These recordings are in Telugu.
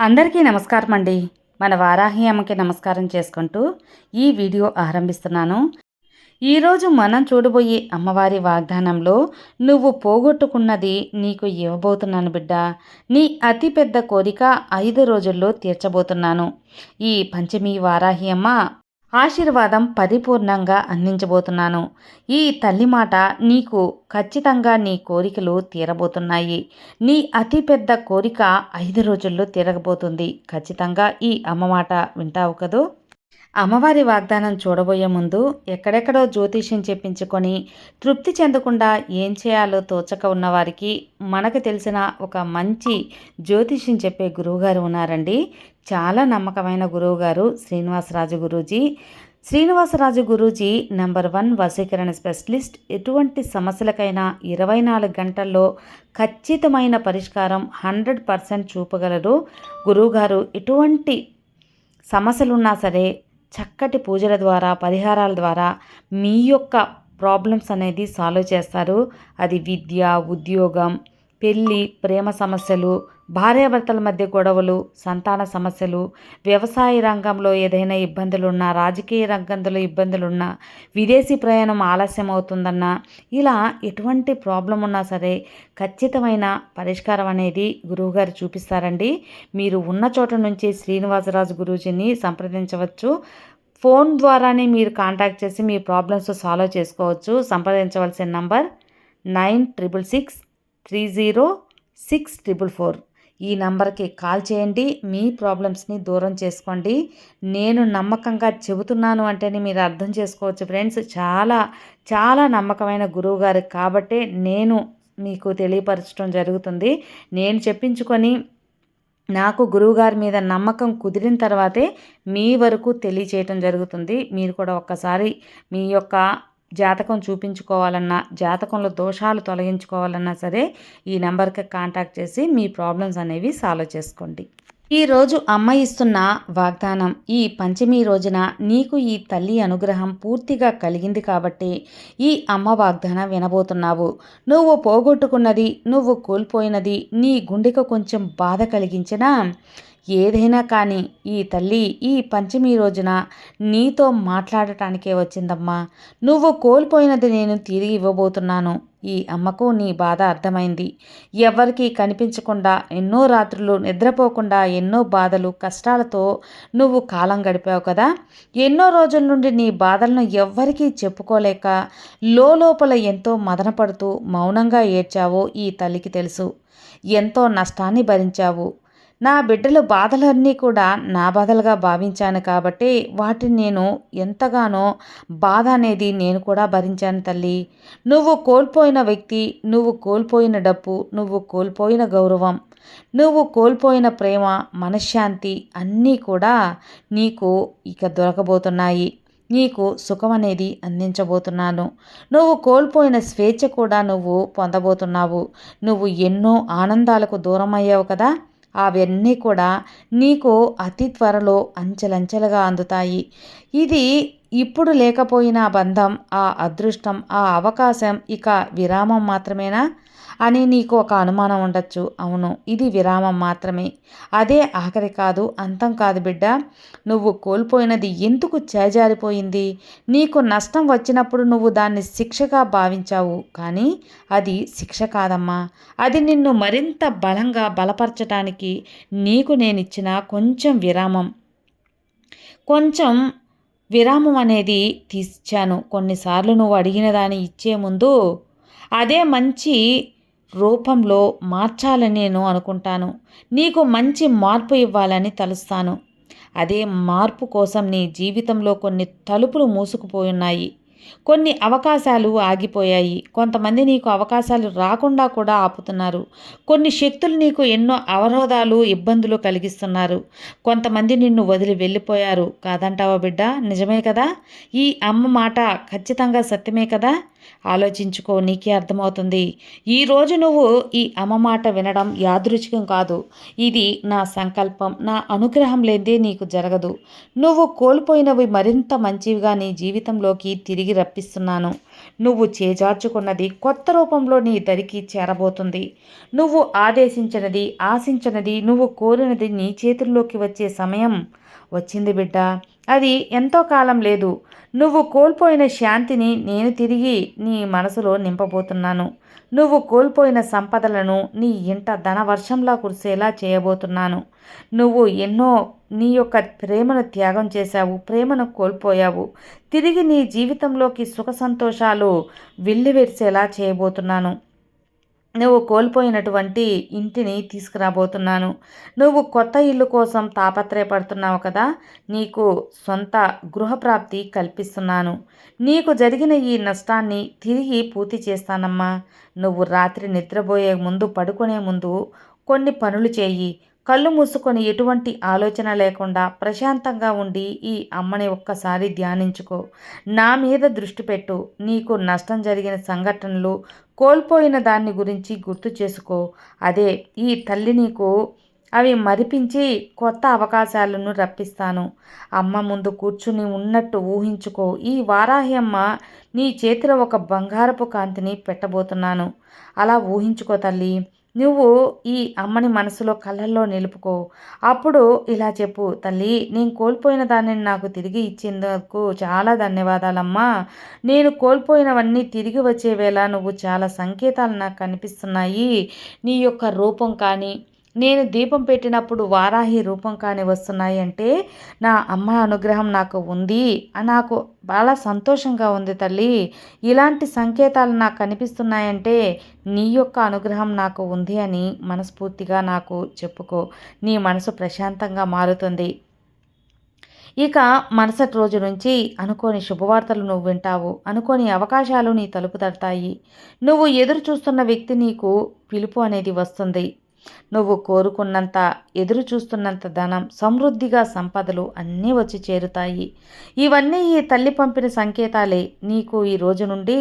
అందరికీ నమస్కారం అండి మన వారాహి అమ్మకి నమస్కారం చేసుకుంటూ ఈ వీడియో ఆరంభిస్తున్నాను. ఈరోజు మనం చూడబోయే అమ్మవారి వాగ్దానంలో నువ్వు పోగొట్టుకున్నది నీకు ఇవ్వబోతున్నాను బిడ్డ. నీ అతిపెద్ద కోరిక ఐదు రోజుల్లో తీర్చబోతున్నాను. ఈ పంచమి వారాహి అమ్మ ఆశీర్వాదం పరిపూర్ణంగా అందించబోతున్నాను. ఈ తల్లి మాట నీకు ఖచ్చితంగా నీ కోరికలు తీరబోతున్నాయి. నీ అతిపెద్ద కోరిక ఐదు రోజుల్లో తీరగబోతుంది. ఖచ్చితంగా ఈ అమ్మ మాట వింటావు కదూ? అమ్మవారి వాగ్దానం చూడబోయే ముందు ఎక్కడెక్కడో జ్యోతిష్యం చెప్పించుకొని తృప్తి చెందకుండా ఏం చేయాలో తోచక ఉన్నవారికి మనకు తెలిసిన ఒక మంచి జ్యోతిష్యం చెప్పే గురువుగారు ఉన్నారండి. చాలా నమ్మకమైన గురువుగారు శ్రీనివాసరాజు గురూజీ. శ్రీనివాసరాజు గురూజీ నెంబర్ వన్ వశీకరణ స్పెషలిస్ట్. ఎటువంటి సమస్యలకైనా ఇరవై నాలుగు గంటల్లో ఖచ్చితమైన పరిష్కారం హండ్రెడ్ పర్సెంట్ చూపగలరు. గురువుగారు ఎటువంటి సమస్యలున్నా సరే చక్కటి పూజల ద్వారా పరిహారాల ద్వారా మీ యొక్క ప్రాబ్లమ్స్ అనేది సాల్వ్ చేస్తారు. అది విద్య ఉద్యోగం పెళ్ళి ప్రేమ సమస్యలు భార్యాభర్తల మధ్య గొడవలు సంతాన సమస్యలు వ్యవసాయ రంగంలో ఏదైనా ఇబ్బందులున్నా రాజకీయ రంగంలో ఇబ్బందులున్నా విదేశీ ప్రయాణం ఆలస్యం అవుతుందన్నా ఇలా ఎటువంటి ప్రాబ్లం ఉన్నా సరే ఖచ్చితమైన పరిష్కారం అనేది గురువుగారు చూపిస్తారండి. మీరు ఉన్న చోట నుంచి శ్రీనివాసరాజు గురూజీని సంప్రదించవచ్చు. ఫోన్ ద్వారానే మీరు కాంటాక్ట్ చేసి మీ ప్రాబ్లమ్స్ సాల్వ్ చేసుకోవచ్చు. సంప్రదించవలసిన number nine triple six three zero six triple four. ఈ నంబర్కి కాల్ చేయండి. మీ ప్రాబ్లమ్స్ని దూరం చేసుకోండి. నేను నమ్మకంగా చెబుతున్నాను అంటేనే మీరు అర్థం చేసుకోవచ్చు ఫ్రెండ్స్. చాలా చాలా నమ్మకమైన గురువు గారు కాబట్టే నేను మీకు తెలియపరచడం జరుగుతుంది. నేను చెప్పించుకొని నాకు గురువుగారి మీద నమ్మకం కుదిరిన తర్వాతే మీ వరకు తెలియచేయటం జరుగుతుంది. మీరు కూడా ఒక్కసారి మీ యొక్క జాతకం చూపించుకోవాలన్నా జాతకంలో దోషాలు తొలగించుకోవాలన్నా సరే ఈ నెంబర్కి కాంటాక్ట్ చేసి మీ ప్రాబ్లమ్స్ అనేవి సాల్వ్ చేసుకోండి. ఈరోజు అమ్మ ఇస్తున్న వాగ్దానం ఈ పంచమి రోజున నీకు ఈ తల్లి అనుగ్రహం పూర్తిగా కలిగింది కాబట్టి ఈ అమ్మ వాగ్దానం వినబోతున్నావు. నువ్వు పోగొట్టుకున్నది నువ్వు కోల్పోయినది నీ గుండెకు కొంచెం బాధ కలిగించినా ఏదైనా కానీ ఈ తల్లి ఈ పంచమి రోజున నీతో మాట్లాడటానికే వచ్చిందమ్మా. నువ్వు కోల్పోయినది నేను తిరిగి ఇవ్వబోతున్నాను. ఈ అమ్మకు నీ బాధ అర్థమైంది. ఎవరికీ కనిపించకుండా ఎన్నో రాత్రులు నిద్రపోకుండా ఎన్నో బాధలు కష్టాలతో నువ్వు కాలం గడిపావు కదా. ఎన్నో రోజుల నుండి నీ బాధలను ఎవ్వరికీ చెప్పుకోలేక లోపల ఎంతో మదనపడుతూ మౌనంగా ఏడ్చావో ఈ తల్లికి తెలుసు. ఎంతో నష్టాన్ని భరించావు. నా బిడ్డల బాధలన్నీ కూడా నా బాధలుగా భావించాను కాబట్టి వాటిని నేను ఎంతగానో బాధ అనేది నేను కూడా భరించాను తల్లి. నువ్వు కోల్పోయిన వ్యక్తి నువ్వు కోల్పోయిన డబ్బు నువ్వు కోల్పోయిన గౌరవం నువ్వు కోల్పోయిన ప్రేమ మనశ్శాంతి అన్నీ కూడా నీకు ఇక దొరకబోతున్నాయి. నీకు సుఖం అనేది అందించబోతున్నాను. నువ్వు కోల్పోయిన స్వేచ్ఛ కూడా నువ్వు పొందబోతున్నావు. నువ్వు ఎన్నో ఆనందాలకు దూరం అయ్యావు కదా. అవన్నీ కూడా నీకు అతి త్వరలో అంచెలంచెలుగా అందుతాయి. ఇది ఇప్పుడు లేకపోయిన బంధం ఆ అదృష్టం ఆ అవకాశం ఇక విరామం మాత్రమేనా? అని నీకు ఒక అనుమానం ఉండొచ్చు. అవును ఇది విరామం మాత్రమే. అదే ఆఖరి కాదు అంతం కాదు బిడ్డ. నువ్వు కోల్పోయినది ఎందుకు చేజారిపోయింది? నీకు నష్టం వచ్చినప్పుడు నువ్వు దాన్ని శిక్షగా భావించావు. కానీ అది శిక్ష కాదమ్మా. అది నిన్ను మరింత బలంగా బలపరచడానికి నీకు నేను ఇచ్చిన కొంచెం విరామం. కొంచెం విరామం అనేది తీసిచ్చాను కొన్నిసార్లు నువ్వు అడిగిన దాన్ని ఇచ్చే ముందు అదే మంచి రూపంలో మార్చాలని నేను అనుకుంటాను. నీకు మంచి మార్పు ఇవ్వాలని తలుస్తాను. అదే మార్పు కోసం నీ జీవితంలో కొన్ని తలుపులు మూసుకుపోయున్నాయి కొన్ని అవకాశాలు ఆగిపోయాయి. కొంతమంది నీకు అవకాశాలు రాకుండా కూడా ఆపుతున్నారు. కొన్ని శక్తులు నీకు ఎన్నో అవరోధాలు ఇబ్బందులు కలిగిస్తున్నారు. కొంతమంది నిన్ను వదిలి వెళ్ళిపోయారు. కాదంటావా బిడ్డ? నిజమే కదా? ఈ అమ్మ మాట ఖచ్చితంగా సత్యమే కదా? ఆలోచించుకో నీకే అర్థమవుతుంది. ఈరోజు నువ్వు ఈ అమ్మ మాట వినడం యాదృచ్ఛికం కాదు. ఇది నా సంకల్పం నా అనుగ్రహం లేదే నీకు జరగదు. నువ్వు కోల్పోయినవి మరింత మంచివిగా నీ జీవితంలోకి తిరిగి రప్పిస్తున్నాను. నువ్వు చేజార్చుకున్నది కొత్త రూపంలో నీ దరికి చేరబోతుంది. నువ్వు ఆదేశించినది ఆశించినది నువ్వు కోరినది నీ చేతుల్లోకి వచ్చే సమయం వచ్చింది బిడ్డ. అది ఎంతో కాలం లేదు. నువ్వు కోల్పోయిన శాంతిని నేను తిరిగి నీ మనసులో నింపబోతున్నాను. నువ్వు కోల్పోయిన సంపదలను నీ ఇంట ధనవర్షంలా కురిసేలా చేయబోతున్నాను. నువ్వు ఎన్నో నీ యొక్క ప్రేమను త్యాగం చేశావు ప్రేమను కోల్పోయావు. తిరిగి నీ జీవితంలోకి సుఖ సంతోషాలు విల్లివెరిసేలా చేయబోతున్నాను. నువ్వు కోల్పోయినటువంటి ఇంటిని తీసుకురాబోతున్నాను. నువ్వు కొత్త ఇల్లు కోసం తాపత్రయపడుతున్నావు కదా నీకు సొంత గృహప్రాప్తి కల్పిస్తున్నాను. నీకు జరిగిన ఈ నష్టాన్ని తిరిగి పూర్తి చేస్తానమ్మా. నువ్వు రాత్రి నిద్రపోయే ముందు పడుకునే ముందు కొన్ని పనులు చేయి. కళ్ళు మూసుకొని ఎటువంటి ఆలోచన లేకుండా ప్రశాంతంగా ఉండి ఈ అమ్మని ఒక్కసారి ధ్యానించుకో. నా మీద దృష్టి పెట్టు. నీకు నష్టం జరిగిన సంఘటనలు కోల్పోయిన దాన్ని గురించి గుర్తు చేసుకో. అదే ఈ తల్లి నీకు అవి మరిపించి కొత్త అవకాశాలను రప్పిస్తాను. అమ్మ ముందు కూర్చుని ఉన్నట్టు ఊహించుకో. ఈ వారాహ్యమ్మ నీ చేతిలో ఒక బంగారపు కాంతిని పెట్టబోతున్నాను. అలా ఊహించుకో తల్లి. నువ్వు ఈ అమ్మని మనసులో కళ్ళల్లో నిలుపుకో. అప్పుడు ఇలా చెప్పు తల్లి నేను కోల్పోయిన దానిని నాకు తిరిగి ఇచ్చేందుకు చాలా ధన్యవాదాలమ్మా. నేను కోల్పోయినవన్నీ తిరిగి వచ్చే వేళ నువ్వు చాలా సంకేతాలు నాకు కనిపిస్తున్నాయి. నీ యొక్క రూపం కానీ నేను దీపం పెట్టినప్పుడు వారాహి రూపం కానీ వస్తున్నాయి అంటే నా అమ్మ అనుగ్రహం నాకు ఉంది నాకు చాలా సంతోషంగా ఉంది తల్లి. ఇలాంటి సంకేతాలు నాకు కనిపిస్తున్నాయంటే నీ యొక్క అనుగ్రహం నాకు ఉంది అని మనస్ఫూర్తిగా నాకు చెప్పుకో. నీ మనసు ప్రశాంతంగా మారుతుంది. ఇక మరుసటి రోజు నుంచి అనుకోని శుభవార్తలు నువ్వు వింటావు. అనుకోని అవకాశాలు నీ తలుపు తడతాయి. నువ్వు ఎదురు చూస్తున్న వ్యక్తి నీకు పిలుపు అనేది వస్తుంది. నువ్వు కోరుకున్నంత ఎదురు చూస్తున్నంత ధనం సమృద్ధిగా సంపదలు అన్నీ వచ్చి చేరుతాయి. ఇవన్నీ ఈ తల్లి పంపిన సంకేతాలే. నీకు ఈ రోజు నుండి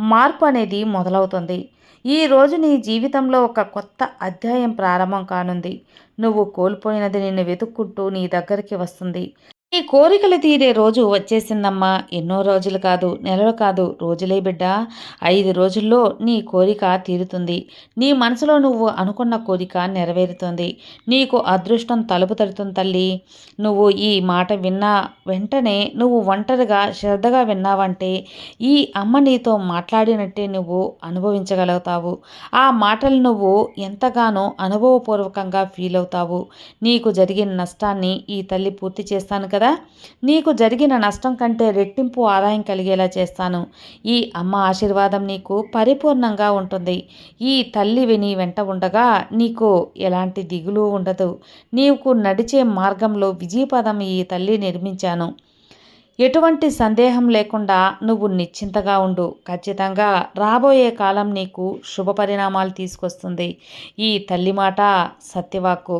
మార్పు అనేది మొదలవుతుంది. ఈ రోజు నీ జీవితంలో ఒక కొత్త అధ్యాయం ప్రారంభం కానుంది. నువ్వు కోల్పోయినది నిన్ను వెతుక్కుంటూ నీ దగ్గరికి వస్తుంది. నీ కోరికలు తీరే రోజు వచ్చేసిందమ్మా. ఎన్నో రోజులు కాదు నెలలు కాదు రోజులే బిడ్డ. ఐదు రోజుల్లో నీ కోరిక తీరుతుంది. నీ మనసులో నువ్వు అనుకున్న కోరిక నెరవేరుతుంది. నీకు అదృష్టం తలుపు తడుతుంది తల్లి. నువ్వు ఈ మాట విన్నా వెంటనే నువ్వు ఒంటరిగా శ్రద్ధగా విన్నావంటే ఈ అమ్మ నీతో మాట్లాడినట్టే నువ్వు అనుభవించగలుగుతావు. ఆ మాటలు నువ్వు ఎంతగానో అనుభవపూర్వకంగా ఫీల్ అవుతావు నీకు జరిగిన నష్టాన్ని ఈ తల్లి పూర్తి చేస్తాను కదా? నీకు జరిగిన నష్టం కంటే రెట్టింపు ఆదాయం కలిగేలా చేస్తాను. ఈ అమ్మ ఆశీర్వాదం నీకు పరిపూర్ణంగా ఉంటుంది. ఈ తల్లివి నీ వెంట ఉండగా నీకు ఎలాంటి దిగులు ఉండదు. నీకు నడిచే మార్గంలో విజయపదం ఈ తల్లి నిర్మించాను. ఎటువంటి సందేహం లేకుండా నువ్వు నిశ్చింతగా ఉండు. ఖచ్చితంగా రాబోయే కాలం నీకు శుభ పరిణామాలు తీసుకొస్తుంది. ఈ తల్లి మాట సత్యవాక్కు.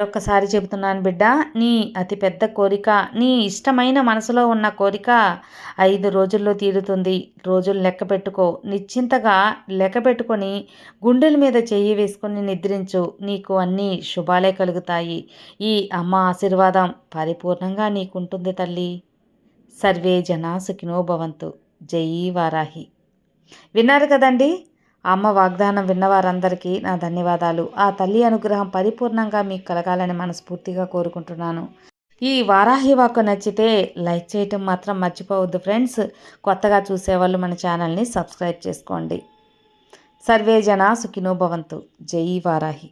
ఒక్కసారి చెబుతున్నాను బిడ్డ నీ అతిపెద్ద కోరిక నీ ఇష్టమైన మనసులో ఉన్న కోరిక ఐదు రోజుల్లో తీరుతుంది. రోజులు లెక్క పెట్టుకో. నిశ్చింతగా లెక్క పెట్టుకొని గుండెల మీద చెయ్యి వేసుకొని నిద్రించు. నీకు అన్నీ శుభాలే కలుగుతాయి. ఈ అమ్మ ఆశీర్వాదం పరిపూర్ణంగా నీకుంటుంది తల్లి. సర్వే జనా సుఖినో భవంతు. జై వారాహి. విన్నారు కదండి? అమ్మ వాగ్దానం విన్నవారందరికీ నా ధన్యవాదాలు. ఆ తల్లి అనుగ్రహం పరిపూర్ణంగా మీకు కలగాలని మనస్ఫూర్తిగా కోరుకుంటున్నాను. ఈ వారాహి వాకు నచ్చితే లైక్ చేయటం మాత్రం మర్చిపోవద్దు ఫ్రెండ్స్. కొత్తగా చూసేవాళ్ళు మన ఛానల్ని సబ్స్క్రైబ్ చేసుకోండి. సర్వే జన సుఖినో భవంతు. జై వారాహి.